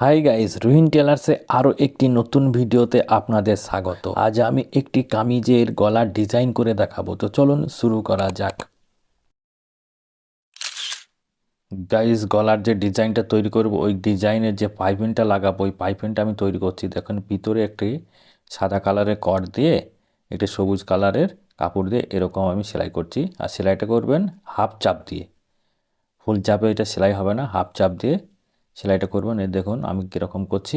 Hi guys Ruhin টেলার্সে আরও একটি নতুন ভিডিওতে আপনাদের স্বাগত। আজ আমি একটি কামিজের গলার ডিজাইন করে দেখাবো। তো চলুন শুরু করা যাক। গাইস গলার যে ডিজাইনটা তৈরি করব, ওই ডিজাইনের যে পাইপিংটা লাগাবো, ওই পাইপিংটা আমি তৈরি করছি। দেখুন, ভিতরে একটি সাদা কালারের কট দিয়ে, একটি সবুজ কালারের কাপড় দিয়ে এরকম আমি সেলাই করছি। আর সেলাইটা করবেন হাফ চাপ দিয়ে। ফুল চাপে এটা সেলাই হবে না, হাফ চাপ দিয়ে সেলাইটা করবেন। এই দেখুন, আমি কীরকম করছি।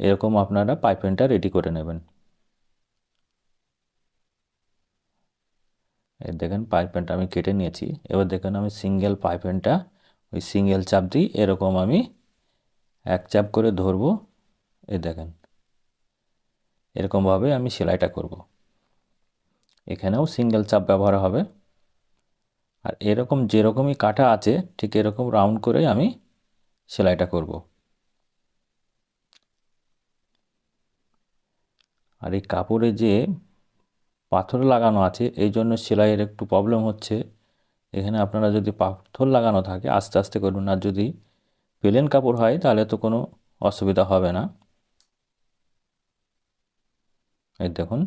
এরকম আপনারা পাইপেনটা রেডি করে নেবেন। এই দেখেন, পাইপেনটা আমি কেটে নিয়েছি। এবার দেখেন, আমি সিঙ্গেল পাইপেনটা, ওই সিঙ্গেল চাপ দিই এরকম আমি এক চাপ করে ধরবো। এ দেখেন, এরকমভাবে আমি সেলাইটা করব। এখানেও সিঙ্গেল চাপ ব্যবহার হবে। আর এরকম যেরকমই কাটা আছে, ঠিক এরকম রাউন্ড করে আমি সেলাইটা করব। আর এই কাপড়ে যে পাথর লাগানো আছে, এই জন্য সেলাইয়ের একটু প্রবলেম হচ্ছে। এখানে আপনারা যদি পাথর লাগানো থাকে, আস্তে আস্তে করুন। আর যদি প্লেন কাপড় হয়, তাহলে তো কোনো অসুবিধা হবে না। এই দেখুন।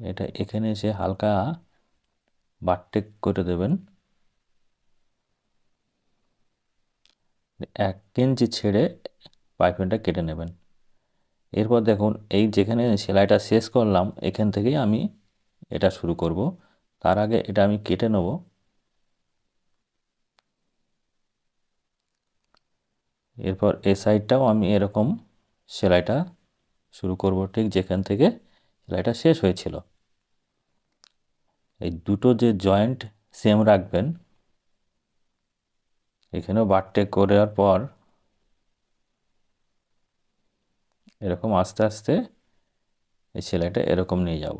এটা এখানে এসে হালকা বাটটেক করে দেবেন। এক ইঞ্চি ছেড়ে পাইপিংটা কেটে নেবেন। এরপর দেখুন, এই যেখানে সেলাইটা শেষ করলাম, এখান থেকেই আমি এটা শুরু করব। তার আগে এটা আমি কেটে নেব। এরপর এ সাইডটাও আমি এরকম সেলাইটা শুরু করব, ঠিক যেখান থেকে সেলাইটা শেষ হয়েছিল। এই দুটো যে জয়েন্ট সেম রাখবেন, এখানেও বারটে করার পর এরকম আস্তে আস্তে এই সেলাইটা এরকম নিয়ে যাব।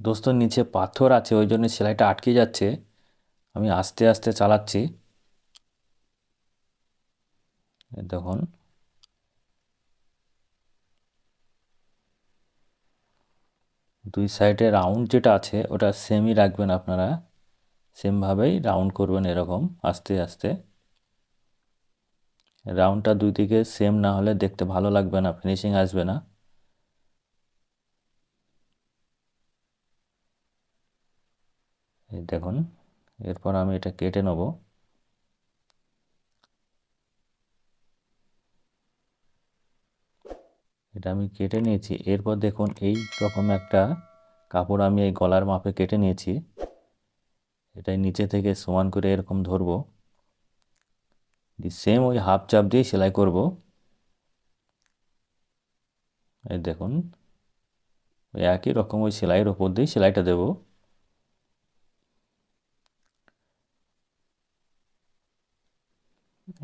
দোস্ত, নিচে পাথর আছে, ওই জন্য সেলাইটা আটকে যাচ্ছে। আমি আস্তে আস্তে চালাচ্ছি। দেখুন দুই সাইডে রাউন্ড যেটা আছে, ওটা সেমই রাখবেন আপনারা। সেমভাবেই রাউন্ড করবেন এরকম, আস্তে আস্তে। রাউন্ডটা দুই দিকে সেম না হলে দেখতে ভালো লাগবে না ফিনিশিং আসবে না। দেখুন, এরপর আমি এটা কেটে নেব। এটা আমি কেটে নিয়েছি। এরপর দেখুন, এই রকম একটা কাপড় আমি এই গলার মাপে কেটে নিয়েছি। এটাই নিচে থেকে সমান করে এরকম ধরবো। সেম ওই হাফ চাপ দিয়ে সেলাই করব। এই দেখুন, ওই একই রকম ওই সেলাইয়ের ওপর দিয়ে সেলাইটা দেব।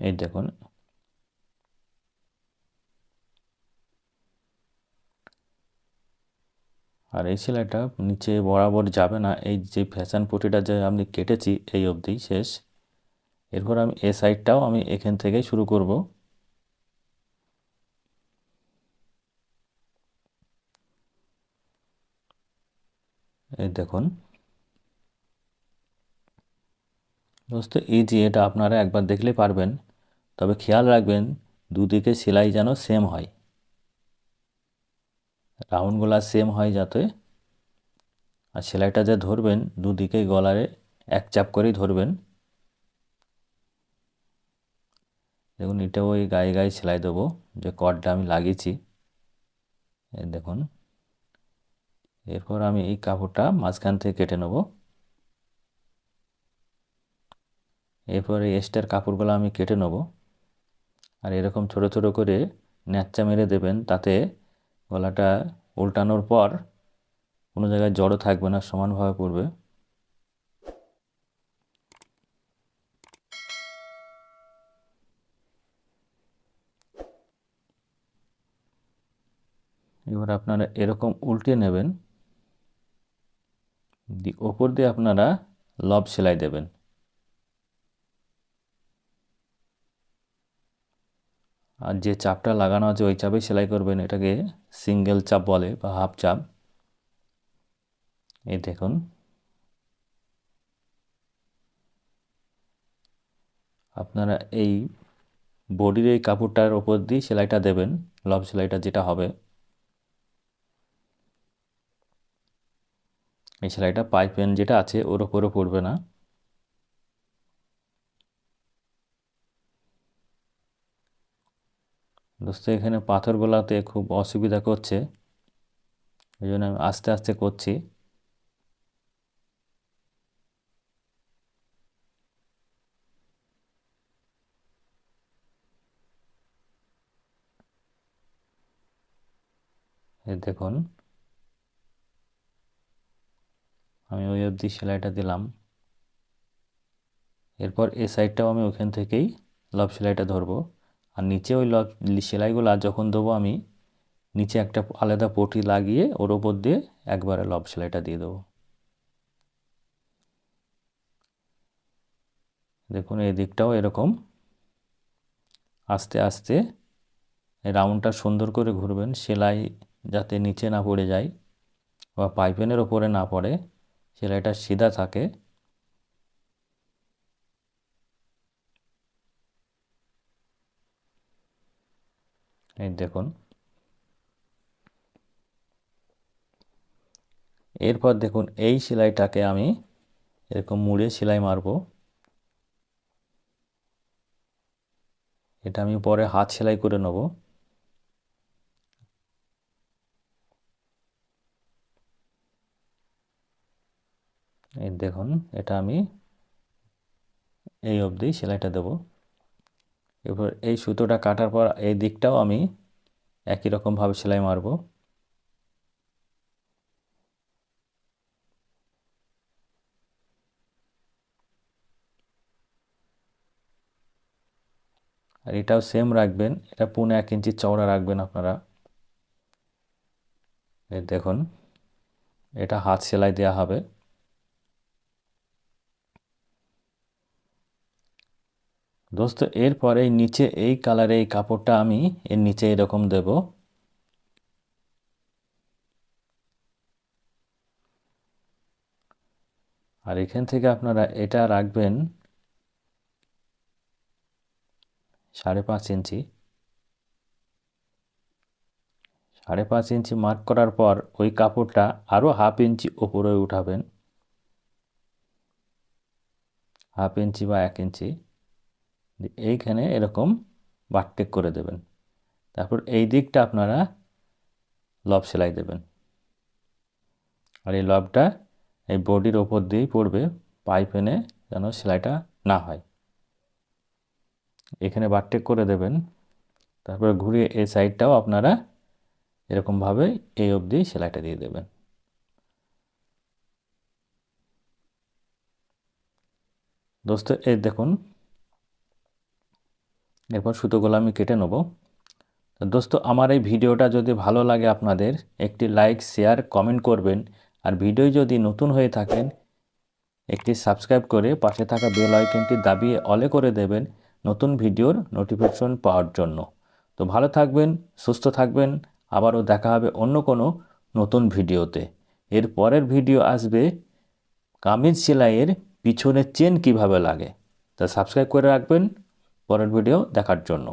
এই দেখুন আর এই সেলাইটা নিচে বরাবর যাবে না। এই যে ফ্যাশন পটিটা যে আমি কেটেছি, এই অবধি শেষ। এরপর আমি এ সাইডটাও আমি এখান থেকেই শুরু করব। এই দেখুন। দোস্ত যে এটা আপনারা একবার দেখলে পারবেন। তবে খেয়াল রাখবেন, দুদিকে সেলাই যেন সেম হয়। রাউন্ডগুলা সেম হয় যাতে। আর সেলাইটা যে ধরবেন, দুদিকে গলারে এক চাপ করেই ধরবেন। দেখুন এটা ওই গায়ে গায়ে সেলাই দেবো, যে কটটা আমি লাগিয়েছি। দেখুন, এরপর আমি এই কাপড়টা মাঝখান থেকে কেটে নেব। এরপর এই এক্সট্রার কাপড়গুলো আমি কেটে নেব। আর এরকম ছোট ছোট করে ন্যাচা মেরে দেবেন, তাতে গলাটা উল্টানোর পর কোনো জায়গায় জড়ো থাকবে না, সমানভাবে পড়বে। এবার আপনারা এরকম উল্টে নেবেন। ওপর দিয়ে আপনারা লব সেলাই দেবেন। আর যে চাপটা লাগানো আছে ওই চাপে সেলাই করবেন, এটাকে সিঙ্গেল চাপ বলে বা হাফ চাপ। এই দেখুন। আপনারা এই বডির এই কাপড়টার ওপর দিয়ে সেলাইটা দেবেন, লব সেলাইটা যেটা হবে। এই সেলাইটা পাইপেন যেটা আছে ওর ওপরও পড়বে না। দোস্ত, এখানে পাথর পাথরগুলাতে খুব অসুবিধা করছে। এই জন্য আমি আস্তে আস্তে করছি। দেখুন। আমি ওই অবধি সেলাইটা দিলাম। এরপর এ সাইডটাও আমি ওখান থেকেই লব সেলাইটা ধরবো। আর নিচে ওই সেলাইগুলো যখন দেবো আমি, নিচে একটা আলাদা পটি লাগিয়ে ওর ওপর দিয়ে একবারে লব সেলাইটা দিয়ে দেবো। দেখুন, এই দিকটাও এরকম। আস্তে আস্তে রাউন্ডটা সুন্দর করে ঘুরবেন, সেলাই যাতে নিচে না পড়ে যায় বা পাইপেনের ওপরে না পড়ে, সেলাইটা সিধা থাকে। এই দেখুন। এরপর দেখুন, এই সেলাইটাকে আমি এরকম মুড়ে সেলাই মারবো। এটা আমি পরে হাত সেলাই করে নেব। এই দেখুন, এটা আমি এই অবধি সেলাইটা দেব। এরপর এই সুতোটা কাটার পর এই দিকটাও আমি একই রকমভাবে সেলাই মারবো। আর এটাও সেম রাখবেন, এটা পুনে এক ইঞ্চি চওড়া রাখবেন আপনারা। দেখুন, এটা হাত সেলাই দেওয়া হবে। দোস্ত, এরপরে এই নিচে এই কালারে এই কাপড়টা আমি এর নিচে এরকম দেব। আর এখান থেকে আপনারা এটা রাখবেন সাড়ে পাঁচ ইঞ্চি। সাড়ে পাঁচ ইঞ্চি মার্ক করার পর ওই কাপড়টা আরও হাফ ইঞ্চি ওপরে উঠাবেন। হাফ ইঞ্চি বা এক ইঞ্চি। এইখানে এরকম বাটটেক করে দেবেন। তারপর এই দিকটা আপনারা লব সেলাই দেবেন। আর এই লবটা এই বডির ওপর দিয়েই পড়বে পাইপ এনে যেন সেলাইটা না হয়। এখানে বারটেক করে দেবেন। তারপরে ঘুরিয়ে এই সাইডটাও আপনারা এরকমভাবে এই অবধি সেলাইটা দিয়ে দেবেন। দোস্ত, এই দেখুন এরপর সুতোগুলো আমি কেটে নেব। তো দোস্ত, আমার এই ভিডিওটা যদি ভালো লাগে আপনাদের, একটি লাইক, শেয়ার, কমেন্ট করবেন। আর ভিডিও যদি নতুন হয়ে থাকেন, একটি সাবস্ক্রাইব করে পাশে থাকা বেল আইকনটি দাবিয়ে অলে করে দেবেন নতুন ভিডিওর নোটিফিকেশন পাওয়ার জন্য। তো ভালো থাকবেন, সুস্থ থাকবেন, আবারও দেখা হবে অন্য কোনো নতুন ভিডিওতে। এর পরের ভিডিও আসবে কামিজ সেলাইয়ের পিছনে চেন কীভাবে লাগে। তা সাবস্ক্রাইব করে রাখবেন। পরের ভিডিও দেখার জন্য।